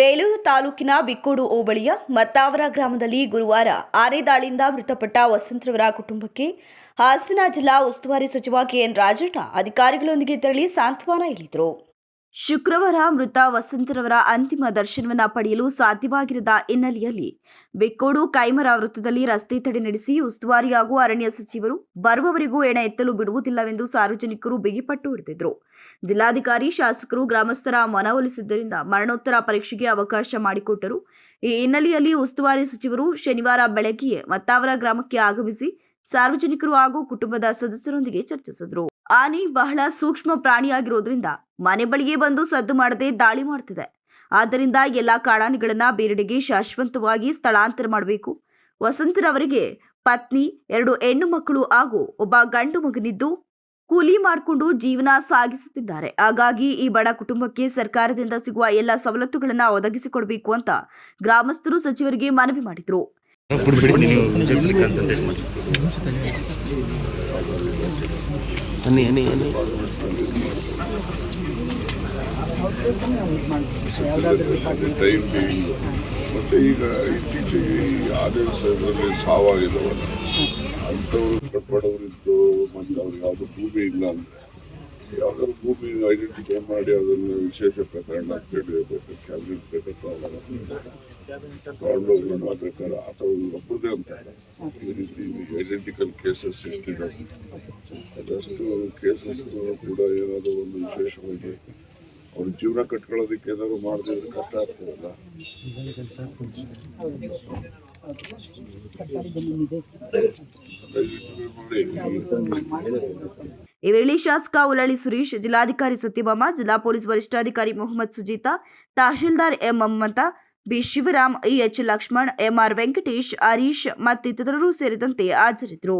ಬೇಲೂರು ತಾಲೂಕಿನ ಬಿಕ್ಕೋಡು ಹೋಬಳಿಯ ಮತ್ತಾವರ ಗ್ರಾಮದಲ್ಲಿ ಗುರುವಾರ ಆನೆ ದಾಳಿಯಿಂದ ಮೃತಪಟ್ಟ ವಸಂತ್ರವರ ಕುಟುಂಬಕ್ಕೆ ಹಾಸನ ಜಿಲ್ಲಾ ಉಸ್ತುವಾರಿ ಸಚಿವ ಕೆಎನ್ ರಾಜಣ್ಣ ಅಧಿಕಾರಿಗಳೊಂದಿಗೆ ತೆರಳಿ ಸಾಂತ್ವನ ಹೇಳಿದರು. ಶುಕ್ರವಾರ ಮೃತ ವಸಂತರವರ ಅಂತಿಮ ದರ್ಶನವನ್ನ ಪಡೆಯಲು ಸಾಧ್ಯವಾಗಿರದ ಹಿನ್ನೆಲೆಯಲ್ಲಿ ಬೆಕ್ಕೋಡು ಕೈಮರ ವೃತ್ತದಲ್ಲಿ ರಸ್ತೆ ತಡೆ ನಡೆಸಿ ಉಸ್ತುವಾರಿ ಹಾಗೂ ಅರಣ್ಯ ಸಚಿವರು ಬರುವವರಿಗೂ ಎಣ ಎತ್ತಲು ಬಿಡುವುದಿಲ್ಲವೆಂದು ಸಾರ್ವಜನಿಕರು ಬಿಗಿಪಟ್ಟು ಹಿಡಿದಿದ್ರು ಜಿಲ್ಲಾಧಿಕಾರಿ, ಶಾಸಕರು, ಗ್ರಾಮಸ್ಥರ ಮನವೊಲಿಸಿದ್ದರಿಂದ ಮರಣೋತ್ತರ ಪರೀಕ್ಷೆಗೆ ಅವಕಾಶ ಮಾಡಿಕೊಟ್ಟರು. ಈ ಹಿನ್ನೆಲೆಯಲ್ಲಿ ಉಸ್ತುವಾರಿ ಸಚಿವರು ಶನಿವಾರ ಬೆಳಗ್ಗೆಯೇ ಮತ್ತಾವರ ಗ್ರಾಮಕ್ಕೆ ಆಗಮಿಸಿ ಸಾರ್ವಜನಿಕರು ಹಾಗೂ ಕುಟುಂಬದ ಸದಸ್ಯರೊಂದಿಗೆ ಚರ್ಚಿಸಿದ್ರು. ಆನೆ ಬಹಳ ಸೂಕ್ಷ್ಮ ಪ್ರಾಣಿಯಾಗಿರೋದ್ರಿಂದ ಮನೆ ಬಳಿಗೆ ಬಂದು ಸದ್ದು ಮಾಡದೆ ದಾಳಿ ಮಾಡ್ತಿದೆ. ಆದ್ದರಿಂದ ಎಲ್ಲ ಕಾಡಾನೆಗಳನ್ನ ಬೇರೆಡೆಗೆ ಶಾಶ್ವತವಾಗಿ ಸ್ಥಳಾಂತರ ಮಾಡಬೇಕು. ವಸಂತರವರಿಗೆ ಪತ್ನಿ, ಎರಡು ಹೆಣ್ಣು ಮಕ್ಕಳು ಹಾಗೂ ಒಬ್ಬ ಗಂಡು ಮಗನಿದ್ದು ಕೂಲಿ ಮಾಡಿಕೊಂಡು ಜೀವನ ಸಾಗಿಸುತ್ತಿದ್ದಾರೆ. ಹಾಗಾಗಿ ಈ ಬಡ ಕುಟುಂಬಕ್ಕೆ ಸರ್ಕಾರದಿಂದ ಸಿಗುವ ಎಲ್ಲ ಸವಲತ್ತುಗಳನ್ನು ಒದಗಿಸಿಕೊಡಬೇಕು ಅಂತ ಗ್ರಾಮಸ್ಥರು ಸಚಿವರಿಗೆ ಮನವಿ ಮಾಡಿದರು. ಮತ್ತು ಈಗ ಇತ್ತೀಚೆಗೆ ಈ ಆದೇಶದಲ್ಲಿ ಸಾವಾಗಿದ್ದಾವಲ್ಲ ಅಂಥವ್ರು ಕಟ್ಪಾಡವರಿದ್ದು ಮತ್ತು ಅವ್ರಿಗೆ ಯಾವುದು ಭೂಮಿ ಇಲ್ಲ ಅಂದರೆ ಯಾವ್ದಾದ್ರು ಭೂಮಿ ಐಡೆಂಟಿಫೈ ಮಾಡಿ ಅದನ್ನು ವಿಶೇಷ ಪ್ರಕರಣ ಅಂತೇಳಿ ಕ್ಯಾಬಿನೆಟ್ ಬೇಕಾದ್ರೆ ತಗೊಂಡೋಗಿ ಮಾಡ್ಬೇಕಾದ್ರೆ ಅಥವಾ ಒಬ್ಬರದೇ ಅಂತ. ಈ ರೀತಿ ಐಡೆಂಟಿಕಲ್ ಕೇಸಸ್ ಎಷ್ಟಿದ್ದಾವೆ ಅದಷ್ಟು ಕೇಸಸ್ ಕೂಡ ಏನಾದರೂ ಒಂದು ವಿಶೇಷವಾಗಿ ಅವ್ರ ಜೀವನ ಕಟ್ಕೊಳ್ಳೋದಕ್ಕೆ ಏನಾದ್ರು ಮಾಡಿದ್ರೆ ಕಷ್ಟ ಆಗ್ತದಲ್ಲ. ನೋಡಿ. ಈ ವೇಳೆ ಶಾಸಕ ಉಲಳಿ ಸುರೇಶ್, ಜಿಲ್ಲಾಧಿಕಾರಿ ಸತ್ಯಭಾಮ, ಜಿಲ್ಲಾ ಪೊಲೀಸ್ ವರಿಷ್ಠಾಧಿಕಾರಿ Mohammed Sujeetha, tahsildar M Mamata B Shivaram E H Lakshman M R Venkatesh, Harish ಮತ್ತಿತರರು ಸೇರಿದಂತೆ ಹಾಜರಿದ್ದರು.